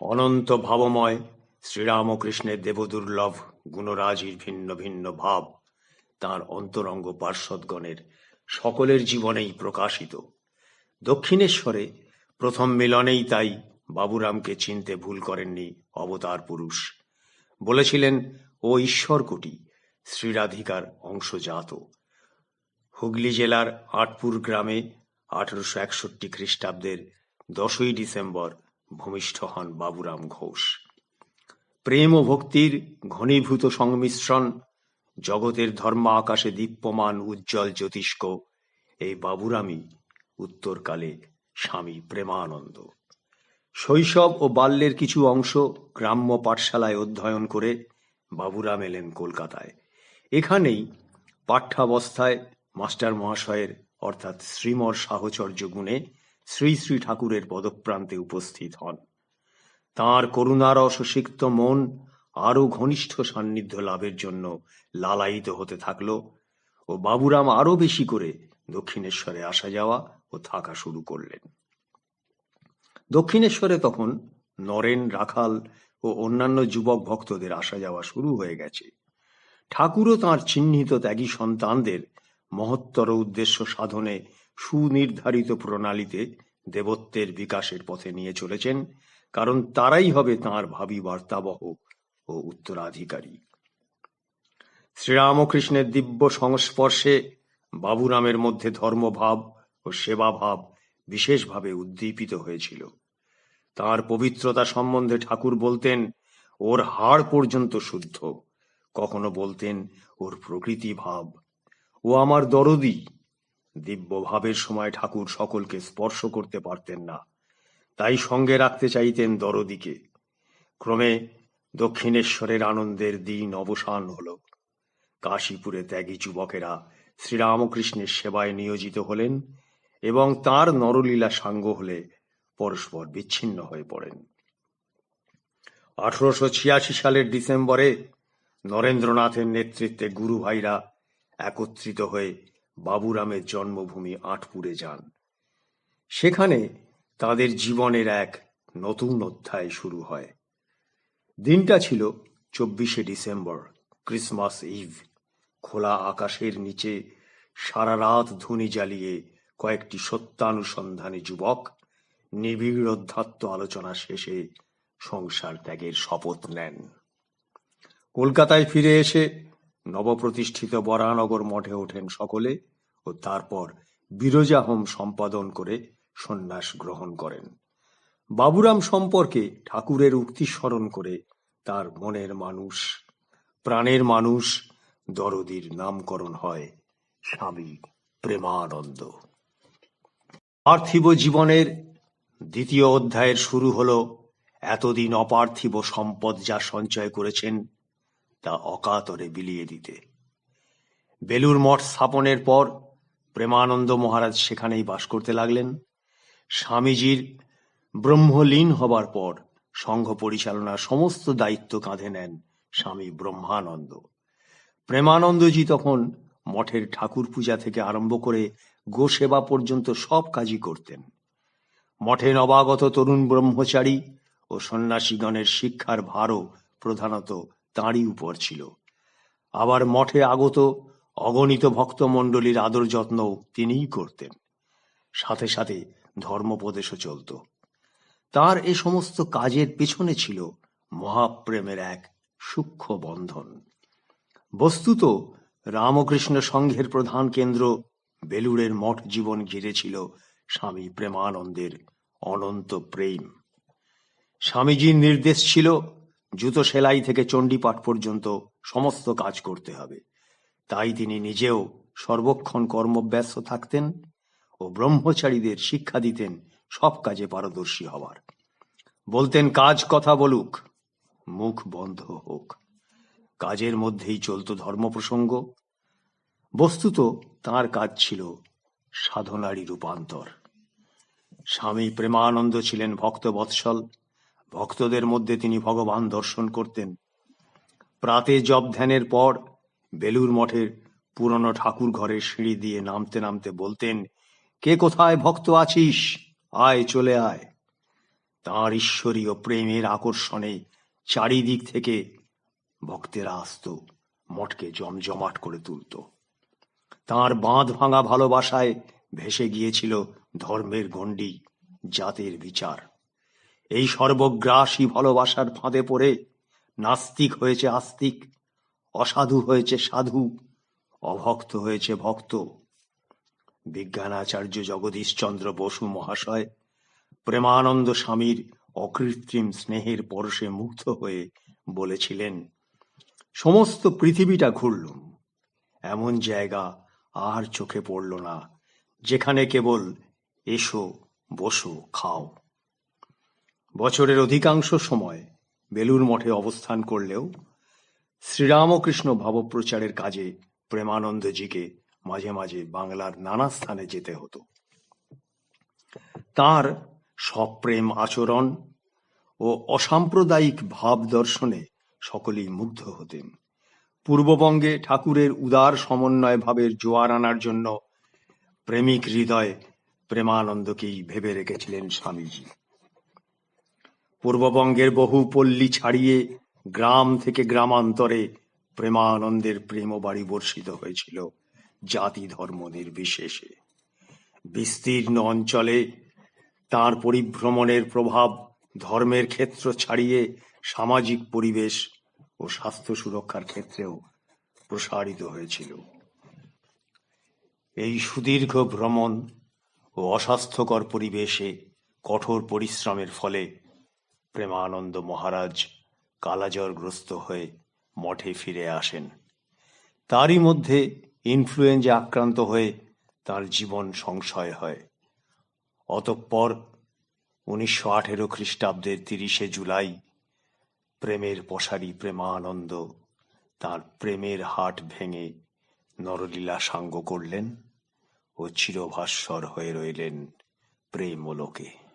অনন্ত ভাবময় শ্রীরামকৃষ্ণের দেবদুর্লভ গুণরাজির ভিন্ন ভিন্ন ভাব তাঁর অন্তরঙ্গ পার্শ্বদগণের সকলের জীবনেই প্রকাশিত। দক্ষিণেশ্বরে প্রথম মিলনেই তাই বাবুরামকে চিনতে ভুল করেননি অবতার পুরুষ। বলেছিলেন, ও ঈশ্বর কোটি শ্রীরাধিকার অংশজাত। হুগলি জেলার আটপুর গ্রামে আঠারোশো একষট্টি খ্রিস্টাব্দের দশই ডিসেম্বর ভূমিষ্ঠ হন বাবুরাম ঘোষ। প্রেম ও ভক্তির ঘনীভূত সংমিশ্রণ, জগতের ধর্ম আকাশে দীপ্যমান উজ্জ্বল জ্যোতিষ্ক, এই বাবুরামই উত্তরকালে স্বামী প্রেমানন্দ। শৈশব ও বাল্যের কিছু অংশ গ্রাম্য পাঠশালায় অধ্যয়ন করে বাবুরাম এলেন কলকাতায়। এখানেই পাঠ্যাবস্থায় মাস্টার মহাশয়ের অর্থাৎ শ্রীমর সাহচর্য গুণে শ্রী শ্রী ঠাকুরের পদপ্রান্তে উপস্থিত হন। তাঁর করুণারস সিক্ত মন আরও ঘনিষ্ঠ সান্নিধ্য লাভের জন্য লালায়িত হতে থাকল ও বাবুরাম আরও বেশি করে দক্ষিণেশ্বরে আসা যাওয়া ও থাকা শুরু করলেন। দক্ষিণেশ্বরে তখন নরেন, রাখাল ও অন্যান্য যুবক ভক্তদের আসা যাওয়া শুরু হয়ে গেছে। ঠাকুরও তাঁর চিহ্নিত ত্যাগী সন্তানদের মহত্তর উদ্দেশ্য সাধনে সুনির্ধারিত প্রণালীতে দেবত্বের বিকাশের পথে নিয়ে চলেছেন, কারণ তারাই হবে তাঁর ভাবি বার্তাবহ ও উত্তরাধিকারী। শ্রীরামকৃষ্ণের দিব্য সংস্পর্শে বাবুরামের মধ্যে ধর্মভাব ও সেবাভাব বিশেষভাবে উদ্দীপিত হয়েছিল। তার পবিত্রতা সম্বন্ধে ঠাকুর বলতেন, ওর হাড় পর্যন্ত শুদ্ধ। কখনো বলতেন, ওর প্রকৃতি ভাব ও আমার দরদি। দিব্য ভাবের সময় ঠাকুর সকলকে স্পর্শ করতে পারতেন না। তাই সঙ্গে রাখতে চাইতেন দরদিকে। ক্রমে দক্ষিণেশ্বরের আনন্দের দিন অবসান হল। কাশীপুরে ত্যাগী যুবকেরা শ্রীরামকৃষ্ণের সেবায় নিয়োজিত হলেন এবং তার নরলীলা সাঙ্গ হলে পরস্পর বিচ্ছিন্ন হয়ে পড়েন। আঠারোশো ছিয়াশি সালের ডিসেম্বরে নরেন্দ্রনাথের নেতৃত্বে গুরু ভাইরা একত্রিত হয়ে বাবুরামের জন্মভূমি আটপুরে যান। সেখানে তাদের জীবনের এক নতুন অধ্যায় শুরু হয়। দিনটা ছিল চব্বিশে ডিসেম্বর, ক্রিসমাস ইভ। খোলা আকাশের নিচে সারা রাত ধুনি জ্বালিয়ে কয়েকটি সত্যানুসন্ধানী যুবক নিবিড় অধ্যাত্ম আলোচনা শেষে সংসার ত্যাগের শপথ নেন। কলকাতায় ফিরে এসে নবপ্রতিষ্ঠিত বরানগর মঠে ওঠেন সকলে ও তারপর বিরজা হোম সম্পাদন করে সন্ন্যাস গ্রহণ করেন। বাবুরাম সম্পর্কে ঠাকুরের উক্তি স্মরণ করে তার মনের মানুষ, প্রাণের মানুষ দরদির নামকরণ হয় স্বামী প্রেমানন্দ। পার্থিব জীবনের দ্বিতীয় অধ্যায়ের শুরু হলো, এতদিন অপার্থিব সম্পদ যা সঞ্চয় করেছেন তা অকাতরে বিলিয়ে দিতে। বেলুর মঠ স্থাপনের পর প্রেমানন্দ মহারাজ সেখানেই বাস করতে লাগলেন। স্বামীজির ব্রহ্মলীন হবার পর সংঘ পরিচালনার সমস্ত দায়িত্ব কাঁধে নেন স্বামী ব্রহ্মানন্দ। প্রেমানন্দজি তখন মঠের ঠাকুর পূজা থেকে আরম্ভ করে গোসেবা পর্যন্ত সব কাজই করতেন। মঠে নবাগত তরুণ ব্রহ্মচারী ও সন্ন্যাসীগণের শিক্ষার ভারও প্রধানত তাঁরই উপর ছিল। আবার মঠে আগত অগণিত ভক্তমণ্ডলীর আদর যত্ন তিনিই করতেন। সাথে সাথে ধর্মোপদেশও চলত। তার এ সমস্ত কাজের পেছনে ছিল মহাপ্রেমের এক সূক্ষ্ম বন্ধন। বস্তুত রামকৃষ্ণ সংঘের প্রধান কেন্দ্র বেলুড়ের মঠ জীবন ঘিরেছিল স্বামী প্রেমানন্দের অনন্ত প্রেম। স্বামীজির নির্দেশ ছিল জুতো সেলাই থেকে চণ্ডীপাঠ পর্যন্ত সমস্ত কাজ করতে হবে। তাই তিনি নিজেও সর্বক্ষণ কর্মব্যস্ত থাকতেন ও ব্রহ্মচারীদের শিক্ষা দিতেন সব কাজে পারদর্শী হওয়ার বলতেন, কাজ কথা বলুক, মুখ বন্ধ হোক। কাজের মধ্যেই চলত ধর্ম প্রসঙ্গ বস্তুত তার কাজ ছিল সাধনারই রূপান্তর। স্বামী প্রেমানন্দ ছিলেন ভক্ত বৎসল। ভক্তদের মধ্যে তিনি ভগবান দর্শন করতেন। প্রাতে জব ধ্যানের পর বেলুর মঠের পুরনো ঠাকুর ঘরের সিঁড়ি দিয়ে নামতে নামতে বলতেন, কে কোথায় ভক্ত আছিস? আয়, চলে আয়। তাঁর ঈশ্বরীয় প্রেমের আকর্ষণে চারিদিক থেকে ভক্তেরা আসত মঠকে জমজমাট করে তুলত। তাঁর বাঁধ ভাঙা ভালোবাসায় ভেসে গিয়েছিল ধর্মের গণ্ডি, জাতের বিচার। এই সর্বগ্রাসী ভালোবাসার ফাঁদে পড়ে নাস্তিক হয়েছে আস্তিক, অসাধু হয়েছে সাধু, অভক্ত হয়েছে ভক্ত। বিজ্ঞানাচার্য জগদীশচন্দ্র বসু মহাশয় প্রেমানন্দ স্বামীর অকৃত্রিম স্নেহের পরশে মুগ্ধ হয়ে বলেছিলেন, সমস্ত পৃথিবীটা ঘুরলুম এমন জায়গা আর চোখে পড়ল না, যেখানে কেবল এসো, বসো, খাও। বছরের অধিকাংশ সময় বেলুর মঠে অবস্থান করলেও শ্রীরামকৃষ্ণ ভাবপ্রচারের কাজে প্রেমানন্দজিকে মাঝে মাঝে বাংলার নানা স্থানে যেতে হতো। তার সপ্রেম আচরণ ও অসাম্প্রদায়িক ভাব দর্শনে সকলেই মুগ্ধ হতেন। পূর্ববঙ্গে ঠাকুরের উদার সমন্বয় ভাবের জোয়ার আনার জন্য প্রেমিক হৃদয় প্রেমানন্দকেই ভেবে রেখেছিলেন স্বামীজি। পূর্ববঙ্গের বহু পল্লী ছাড়িয়ে গ্রাম থেকে গ্রামান্তরে প্রেমানন্দের প্রেম বাড়ি বর্ষিত হয়েছিল জাতি ধর্ম নির্বিশেষে। বিস্তীর্ণ অঞ্চলে তার পরিভ্রমণের প্রভাব ধর্মের ক্ষেত্র ছাড়িয়ে সামাজিক পরিবেশ ও স্বাস্থ্য সুরক্ষার ক্ষেত্রেও প্রসারিত হয়েছিল। এই সুদীর্ঘ ভ্রমণ ও অস্বাস্থ্যকর পরিবেশে কঠোর পরিশ্রমের ফলে প্রেমানন্দ মহারাজ কালাজ্বরগ্রস্ত হয়ে মঠে ফিরে আসেন। তারই মধ্যে ইনফ্লুয়েঞ্জা আক্রান্ত হয়ে তার জীবন সংশয় হয়। অতঃপর উনিশশো আঠেরো খ্রিস্টাব্দের তিরিশে জুলাই প্রেমের পশারি প্রেমানন্দ তার প্রেমের হাট ভেঙে নরলীলা সাঙ্গ করলেন ও চিরভাস্বর হয়ে রইলেন প্রেমলোকে।